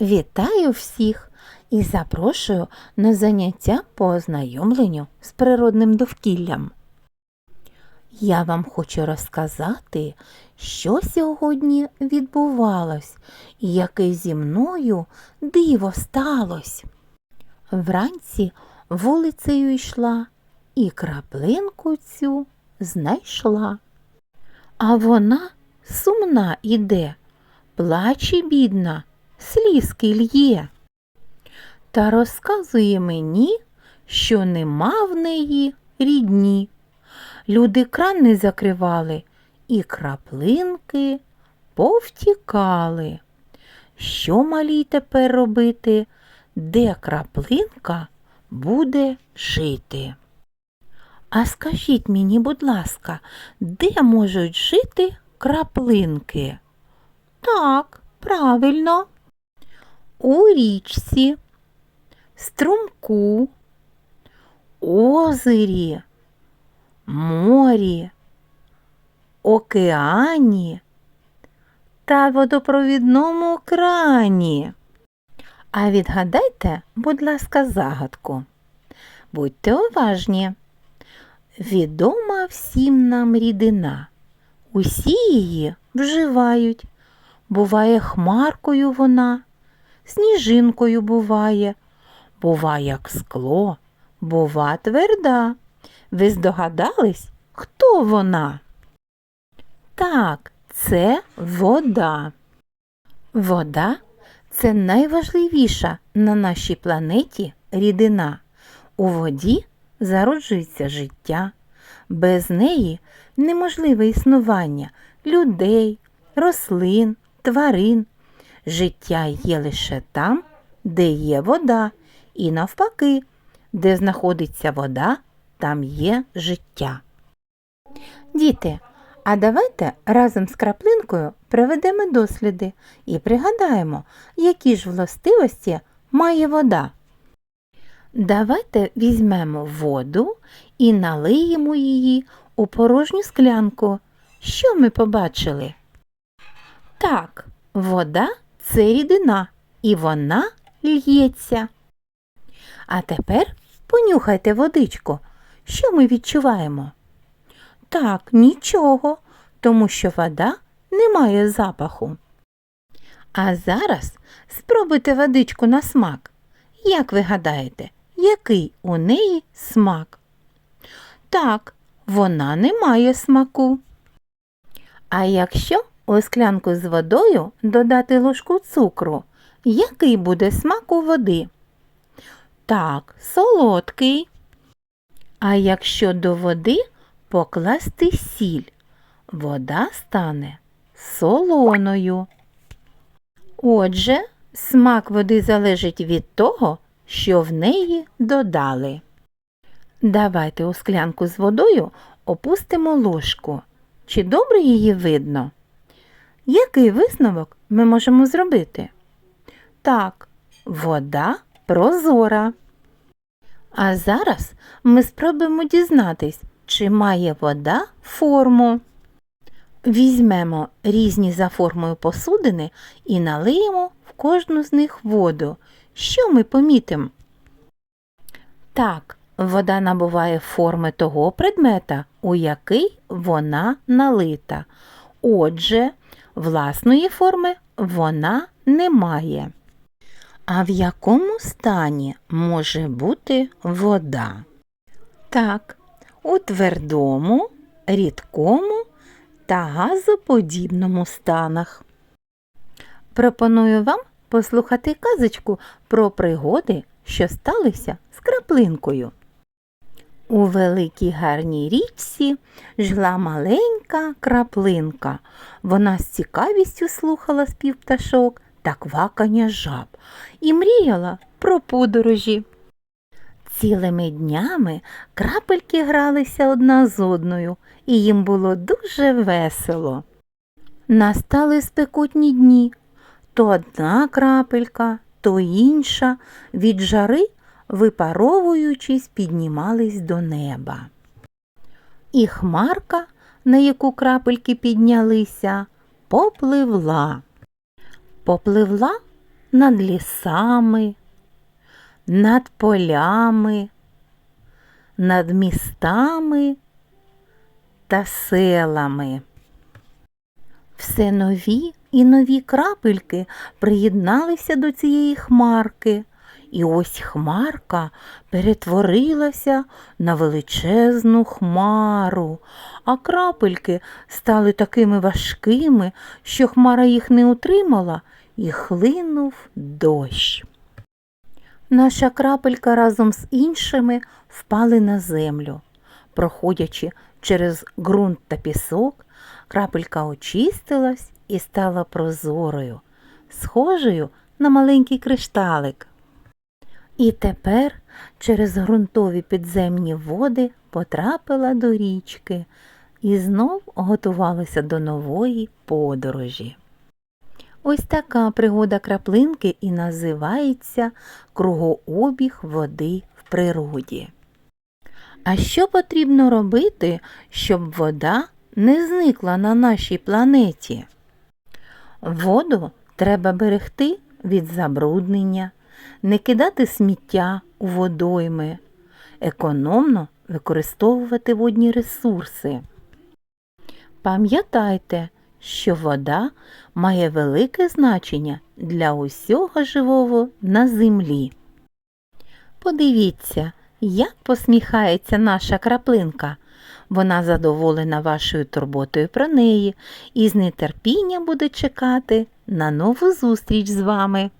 Вітаю всіх і запрошую на заняття по ознайомленню з природним довкіллям. Я вам хочу розказати, що сьогодні відбувалось і яке зі мною диво сталося. Вранці вулицею йшла і краплинку цю знайшла. А вона сумна іде, плаче бідна, слізки л'є. Та розказує мені, що нема в неї рідні. Люди крани закривали і краплинки повтікали. Що малій тепер робити, де краплинка буде жити? А скажіть мені, будь ласка, де можуть жити краплинки? Так, правильно. У річці, струмку, озері, морі, океані та водопровідному крані. А відгадайте, будь ласка, загадку. Будьте уважні. Відома всім нам рідина. Усі її вживають. Буває хмаркою вона, сніжинкою буває, бува як скло, бува тверда. Ви здогадались, хто вона? Так, це вода. Вода це найважливіша на нашій планеті рідина. У воді зароджується життя. Без неї неможливе існування людей, рослин, тварин. Життя є лише там, де є вода, і навпаки, де знаходиться вода, там є життя. Діти, а давайте разом з краплинкою проведемо досліди і пригадаємо, які ж властивості має вода. Давайте візьмемо воду і налиємо її у порожню склянку. Що ми побачили? Так, вода це рідина, і вона л'ється. А тепер понюхайте водичку. Що ми відчуваємо? Так, нічого, тому що вода не має запаху. А зараз спробуйте водичку на смак. Як ви гадаєте, який у неї смак? Так, вона не має смаку. А якщо у склянку з водою додати ложку цукру, який буде смак у води? Так, солодкий. А якщо до води покласти сіль, вода стане солоною. Отже, смак води залежить від того, що в неї додали. Давайте у склянку з водою опустимо ложку. Чи добре її видно? Який висновок ми можемо зробити? Так, вода прозора. А зараз ми спробуємо дізнатись, чи має вода форму. Візьмемо різні за формою посудини і налиємо в кожну з них воду. Що ми помітимо? Так, вода набуває форми того предмета, у який вона налита. Отже, власної форми вона не має. А в якому стані може бути вода? Так, у твердому, рідкому та газоподібному станах. Пропоную вам послухати казочку про пригоди, що сталися з краплинкою. У великій гарній річці жила маленька краплинка. Вона з цікавістю слухала спів пташок та квакання жаб і мріяла про подорожі. Цілими днями крапельки гралися одна з одною, і їм було дуже весело. Настали спекотні дні. То одна крапелька, то інша від жари, випаровуючись, піднімались до неба. І хмарка, на яку крапельки піднялися, попливла. Попливла над лісами, над полями, над містами та селами. Все нові і нові крапельки приєдналися до цієї хмарки, і ось хмарка перетворилася на величезну хмару, а крапельки стали такими важкими, що хмара їх не утримала, і хлинув дощ. Наша крапелька разом з іншими впали на землю. Проходячи через ґрунт та пісок, крапелька очистилась і стала прозорою, схожою на маленький кришталик. І тепер через ґрунтові підземні води потрапила до річки і знов готувалася до нової подорожі. Ось така пригода краплинки і називається кругообіг води в природі. А що потрібно робити, щоб вода не зникла на нашій планеті? Воду треба берегти від забруднення, не кидати сміття у водойми, економно використовувати водні ресурси. Пам'ятайте, що вода має велике значення для усього живого на землі. Подивіться, як посміхається наша краплинка. Вона задоволена вашою турботою про неї і з нетерпінням буде чекати на нову зустріч з вами.